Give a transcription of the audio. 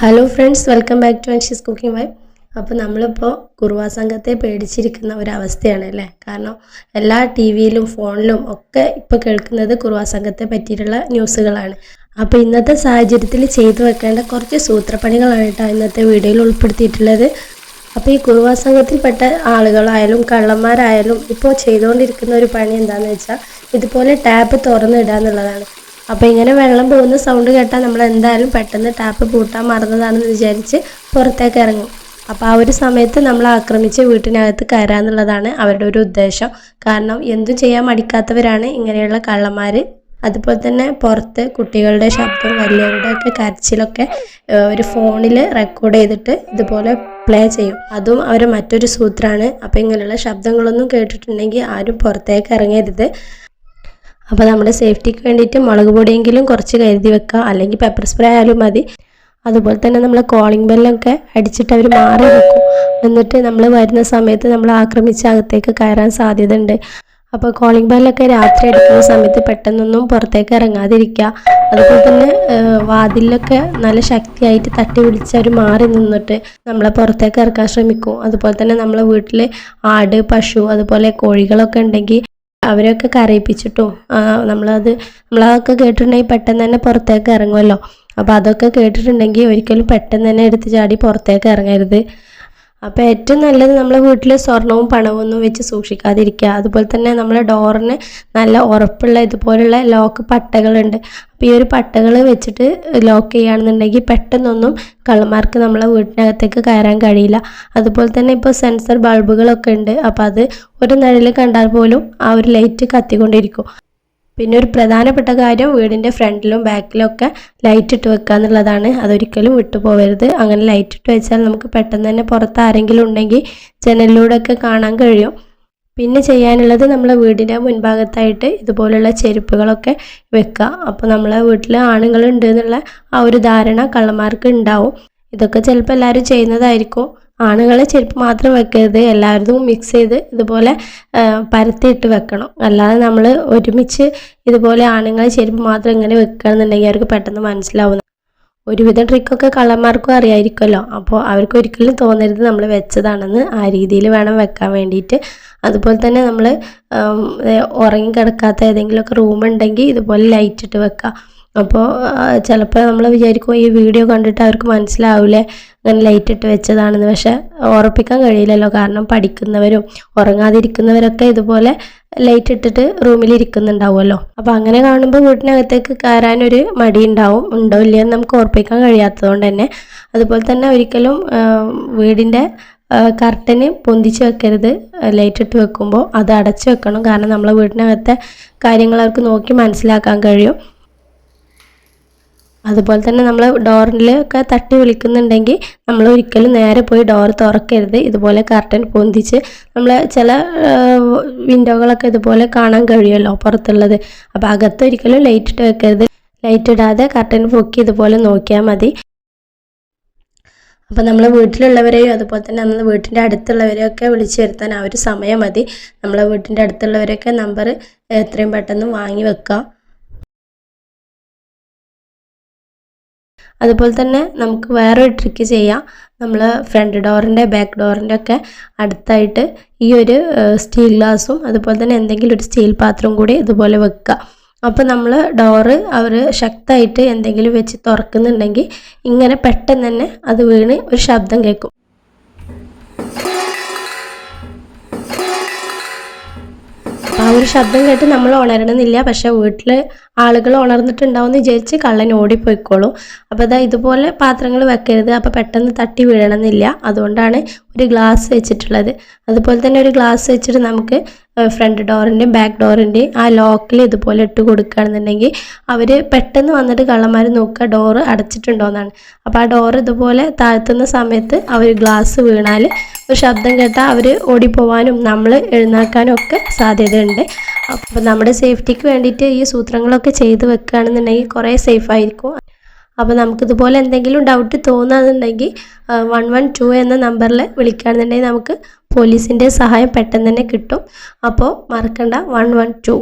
Hello friends welcome back to Anshi's cooking vibe അപ്പോൾ നമ്മളിപ്പോൾ കുറുവാ സംഘത്തെ പേടിച്ചിരിക്കുന്ന ഒരവസ്ഥയാണ് അല്ലേ? കാരണം എല്ലാ ടി വിയിലും ഫോണിലും ഒക്കെ ഇപ്പോൾ കേൾക്കുന്നത് കുറുവാ സംഘത്തെ പറ്റിയിട്ടുള്ള ന്യൂസുകളാണ്. അപ്പോൾ ഇന്നത്തെ സാഹചര്യത്തിൽ ചെയ്തു വെക്കേണ്ട കുറച്ച് സൂത്രപ്പണികളാണ് കേട്ടോ ഇന്നത്തെ വീഡിയോയിൽ ഉൾപ്പെടുത്തിയിട്ടുള്ളത്. അപ്പോൾ ഈ കുറുവാ സംഘത്തിൽപ്പെട്ട ആളുകളായാലും കള്ളന്മാരായാലും ഇപ്പോൾ ചെയ്തുകൊണ്ടിരിക്കുന്ന ഒരു പണി എന്താണെന്ന് വെച്ചാൽ ഇതുപോലെ ടാപ്പ് തുറന്നിടുക എന്നുള്ളതാണ്. അപ്പോൾ ഇങ്ങനെ വെള്ളം പോകുന്ന സൗണ്ട് കേട്ടാൽ നമ്മൾ എന്തായാലും പെട്ടെന്ന് ടാപ്പ് പൂട്ടാൻ മറന്നതാണെന്ന് വിചാരിച്ച് പുറത്തേക്ക് ഇറങ്ങും. അപ്പോൾ ആ ഒരു സമയത്ത് നമ്മൾ ആക്രമിച്ച് വീട്ടിനകത്ത് കയറാന്നുള്ളതാണ് അവരുടെ ഒരു ഉദ്ദേശം. കാരണം എന്തും ചെയ്യാൻ മടിക്കാത്തവരാണ് ഇങ്ങനെയുള്ള കള്ളന്മാർ അതുപോലെ തന്നെ പുറത്ത് കുട്ടികളുടെ ശബ്ദം വലിയവരുടെ ഒക്കെ കരച്ചിലൊക്കെ ഒരു ഫോണിൽ റെക്കോർഡ് ചെയ്തിട്ട് ഇതുപോലെ പ്ലേ ചെയ്യും. അതും അവർ മറ്റൊരു സൂത്രമാണ് അപ്പോൾ ഇങ്ങനെയുള്ള ശബ്ദങ്ങളൊന്നും കേട്ടിട്ടുണ്ടെങ്കിൽ ആരും പുറത്തേക്ക് ഇറങ്ങരുത്. അപ്പോൾ നമ്മുടെ സേഫ്റ്റിക്ക് വേണ്ടിയിട്ട് മുളക് പൊടിയെങ്കിലും കുറച്ച് കരുതി വെക്കുക. അല്ലെങ്കിൽ പെപ്പർ സ്പ്രേ ആയാലും മതി. അതുപോലെ തന്നെ നമ്മൾ കോളിംഗ് ബെല്ലൊക്കെ അടിച്ചിട്ട് അവർ മാറി വെക്കും എന്നിട്ട് നമ്മൾ വരുന്ന സമയത്ത് നമ്മൾ ആക്രമിച്ച് അകത്തേക്ക് കയറാൻ സാധ്യതയുണ്ട്. അപ്പോൾ കോളിംഗ് ബെല്ലൊക്കെ രാത്രി അടിക്കുന്ന സമയത്ത് പെട്ടെന്നൊന്നും പുറത്തേക്ക് ഇറങ്ങാതിരിക്കുക. അതുപോലെ തന്നെ വാതിലൊക്കെ നല്ല ശക്തിയായിട്ട് തട്ടി പിടിച്ച് അവർ മാറി നിന്നിട്ട് നമ്മളെ പുറത്തേക്ക് ഇറക്കാൻ ശ്രമിക്കും. അതുപോലെ തന്നെ നമ്മളെ വീട്ടിൽ ആട് പശു അതുപോലെ കോഴികളൊക്കെ ഉണ്ടെങ്കിൽ അവരൊക്കെ കരയിപ്പിച്ചിട്ടും? നമ്മളത് നമ്മളതൊക്കെ കേട്ടിട്ടുണ്ടെങ്കിൽ പെട്ടെന്ന് തന്നെ പുറത്തേക്ക് ഇറങ്ങുമല്ലോ. അപ്പോൾ അതൊക്കെ കേട്ടിട്ടുണ്ടെങ്കിൽ ഒരിക്കലും പെട്ടെന്ന് തന്നെ എടുത്ത് ചാടി പുറത്തേക്ക് ഇറങ്ങരുത്. അപ്പോൾ ഏറ്റവും നല്ലത് നമ്മളെ വീട്ടിൽ സ്വർണവും പണവും ഒന്നും വെച്ച് സൂക്ഷിക്കാതിരിക്കുക. അതുപോലെ തന്നെ നമ്മളെ ഡോറിന് നല്ല ഉറപ്പുള്ള ഇതുപോലുള്ള ലോക്ക് പട്ടകളുണ്ട്. അപ്പോൾ ഈ ഒരു പട്ടകൾ വെച്ചിട്ട് ലോക്ക് ചെയ്യുകയാണെന്നുണ്ടെങ്കിൽ പെട്ടെന്നൊന്നും കള്ളന്മാർക്ക് നമ്മളെ വീട്ടിനകത്തേക്ക് കയറാൻ കഴിയില്ല. അതുപോലെ തന്നെ ഇപ്പോൾ സെൻസർ ബൾബുകളൊക്കെ ഉണ്ട്. അപ്പോൾ അത് ഒരു നിഴൽ കണ്ടാൽ പോലും ആ ഒരു ലൈറ്റ് കത്തിക്കൊണ്ടിരിക്കും. പിന്നെ ഒരു പ്രധാനപ്പെട്ട കാര്യം വീടിന്റെ ഫ്രണ്ടിലും ബാക്കിലും ഒക്കെ ലൈറ്റ് ഇട്ട് വെക്കുക എന്നുള്ളതാണ്. അതൊരിക്കലും വിട്ടുപോകരുത് അങ്ങനെ ലൈറ്റ് ഇട്ട് വെച്ചാൽ നമുക്ക് പെട്ടെന്ന് തന്നെ പുറത്ത് ആരെങ്കിലും ഉണ്ടെങ്കിൽ ജനലിലൂടെ ഒക്കെ കാണാൻ കഴിയും. പിന്നെ ചെയ്യാനുള്ളത് നമ്മളെ വീടിന്റെ മുൻഭാഗത്തായിട്ട് ഇതുപോലുള്ള ചെരുപ്പുകളൊക്കെ വെക്കുക. അപ്പോൾ നമ്മളെ വീട്ടിൽ ആണുങ്ങളുണ്ട് എന്നുള്ള ആ ഒരു ധാരണ കള്ളന്മാർക്ക് ഉണ്ടാവും. ഇതൊക്കെ ചിലപ്പോൾ എല്ലാവരും ചെയ്യുന്നതായിരിക്കും. ആണുങ്ങളെ ചെരുപ്പ് മാത്രം വെക്കരുത് എല്ലാവരും മിക്സ് ചെയ്ത് ഇതുപോലെ പരത്തിയിട്ട് വെക്കണം. അല്ലാതെ നമ്മൾ ഒരുമിച്ച് ഇതുപോലെ ആണുങ്ങളെ ചെരുപ്പ് മാത്രം ഇങ്ങനെ വെക്കുകയാണെന്നുണ്ടെങ്കിൽ അവർക്ക് പെട്ടെന്ന് മനസ്സിലാവും ഒരുവിധം ട്രിക്കൊക്കെ കള്ളന്മാർക്കും അറിയായിരിക്കുമല്ലോ. അപ്പോൾ അവർക്ക് ഒരിക്കലും തോന്നരുത് നമ്മൾ വെച്ചതാണെന്ന് ആ രീതിയിൽ വേണം വെക്കാൻ വേണ്ടിയിട്ട്. അതുപോലെ തന്നെ നമ്മൾ ഉറങ്ങി കിടക്കാത്ത ഏതെങ്കിലുമൊക്കെ റൂം ഉണ്ടെങ്കിൽ ഇതുപോലെ ലൈറ്റ് ഇട്ട് വെക്കുക. അപ്പോൾ ചിലപ്പോൾ നമ്മൾ വിചാരിക്കും ഈ വീഡിയോ കണ്ടിട്ട് അവർക്ക് മനസ്സിലാവില്ലേ അങ്ങനെ ലൈറ്റ് ഇട്ട് വെച്ചതാണെന്ന്. പക്ഷെ ഉറപ്പിക്കാൻ കഴിയില്ലല്ലോ. കാരണം പഠിക്കുന്നവരും ഉറങ്ങാതിരിക്കുന്നവരൊക്കെ ഇതുപോലെ ലൈറ്റ് ഇട്ടിട്ട് റൂമിൽ ഇരിക്കുന്നുണ്ടാവുമല്ലോ. അപ്പോൾ അങ്ങനെ കാണുമ്പോൾ വീട്ടിനകത്തേക്ക് കയറാനൊരു മടി ഉണ്ടാവും ഉണ്ടോ ഇല്ലയെന്ന് നമുക്ക് ഉറപ്പിക്കാൻ കഴിയാത്തതുകൊണ്ട് തന്നെ. അതുപോലെ തന്നെ ഒരിക്കലും വീടിന്റെ കർട്ടന് പൊന്തിച്ച് വെക്കരുത്. ലൈറ്റ് ഇട്ട് വെക്കുമ്പോൾ അത് അടച്ചു വെക്കണം. കാരണം നമ്മളെ വീടിനകത്തെ കാര്യങ്ങൾ അവർക്ക് നോക്കി മനസ്സിലാക്കാൻ കഴിയും. അതുപോലെ തന്നെ നമ്മൾ ഡോറിലൊക്കെ തട്ടി വിളിക്കുന്നുണ്ടെങ്കിൽ നമ്മൾ ഒരിക്കലും നേരെ പോയി ഡോർ തുറക്കരുത്. ഇതുപോലെ കർട്ടൻ പൊന്തിച്ച് നമ്മൾ ചില വിൻഡോകളൊക്കെ ഇതുപോലെ കാണാൻ കഴിയുമല്ലോ പുറത്തുള്ളത്. അപ്പോൾ അകത്ത് ഒരിക്കലും ലൈറ്റ് ഇട്ട് വെക്കരുത്. ലൈറ്റ് ഇടാതെ കർട്ടൻ പൊക്കി ഇതുപോലെ നോക്കിയാൽ മതി. അപ്പോൾ നമ്മൾ വീട്ടിലുള്ളവരെയും അതുപോലെ തന്നെ നമ്മൾ വീട്ടിന്റെ അടുത്തുള്ളവരെയൊക്കെ വിളിച്ചു വരുത്താൻ ആ ഒരു സമയം മതി. നമ്മളെ വീട്ടിന്റെ അടുത്തുള്ളവരൊക്കെ നമ്പർ എത്രയും പെട്ടെന്ന് വാങ്ങി വെക്കുക അതുപോലെ തന്നെ നമുക്ക് വേറൊരു ട്രിക്ക് ചെയ്യാം. നമ്മൾ ഫ്രണ്ട് ഡോറിന്റെ ബാക്ക് ഡോറിന്റെ ഒക്കെ അടുത്തായിട്ട് ഈ ഒരു സ്റ്റീൽ ഗ്ലാസും അതുപോലെ തന്നെ എന്തെങ്കിലും ഒരു സ്റ്റീൽ പാത്രവും കൂടി ഇതുപോലെ വെക്കുക. അപ്പോൾ നമ്മൾ ഡോറ് അവർ ശക്തമായിട്ട് എന്തെങ്കിലും വെച്ച് തുറക്കുന്നുണ്ടെങ്കിൽ ഇങ്ങനെ പെട്ടെന്ന് തന്നെ അത് വീണ് ഒരു ശബ്ദം കേൾക്കും. ഒരു ശബ്ദം കേട്ട് നമ്മൾ ഉണരണമെന്നില്ല. പക്ഷേ വീട്ടിൽ ആളുകൾ ഉണർന്നിട്ടുണ്ടാവും എന്ന് വിചാരിച്ച് കള്ളൻ ഓടിപ്പോയിക്കോളും. അപ്പോൾ അതാ ഇതുപോലെ പാത്രങ്ങൾ വെക്കരുത്. അപ്പോൾ പെട്ടെന്ന് തട്ടി വീഴണമെന്നില്ല. അതുകൊണ്ടാണ് ഒരു ഗ്ലാസ് വെച്ചിട്ടുള്ളത്. അതുപോലെ തന്നെ ഒരു ഗ്ലാസ് വെച്ചിട്ട് നമുക്ക് ഫ്രണ്ട് ഡോറിന്റെയും ബാക്ക് ഡോറിന്റെയും ആ ലോക്കിൽ ഇതുപോലെ ഇട്ട് കൊടുക്കുകയാണെന്നുണ്ടെങ്കിൽ അവർ പെട്ടെന്ന് വന്നിട്ട് കള്ളന്മാർ നോക്കുക ഡോറ് അടച്ചിട്ടുണ്ടോയെന്നാണ് അപ്പോൾ ആ ഡോറ് ഇതുപോലെ താഴ്ത്തുന്ന സമയത്ത് അവർ ഗ്ലാസ് വീണാൽ ഒരു ശബ്ദം കേട്ടാൽ അവർ ഓടിപ്പോവാനും നമ്മൾ എഴുന്നേക്കാനും ഒക്കെ സാധ്യതയുണ്ട്. അപ്പോൾ നമ്മുടെ സേഫ്റ്റിക്ക് വേണ്ടിയിട്ട് ഈ സൂത്രങ്ങളൊക്കെ ചെയ്ത് വെക്കുകയാണെന്നുണ്ടെങ്കിൽ കുറേ സേഫ് ആയിരിക്കും. അപ്പോൾ നമുക്കിതുപോലെ എന്തെങ്കിലും ഡൗട്ട് തോന്നുന്നുണ്ടെങ്കിൽ വൺ വൺ ടു എന്ന നമ്പറിൽ വിളിക്കുകയാണെന്നുണ്ടെങ്കിൽ നമുക്ക് പോലീസിന്റെ സഹായം പെട്ടെന്ന് തന്നെ കിട്ടും. അപ്പോൾ മറക്കണ്ട വൺ വൺ ടു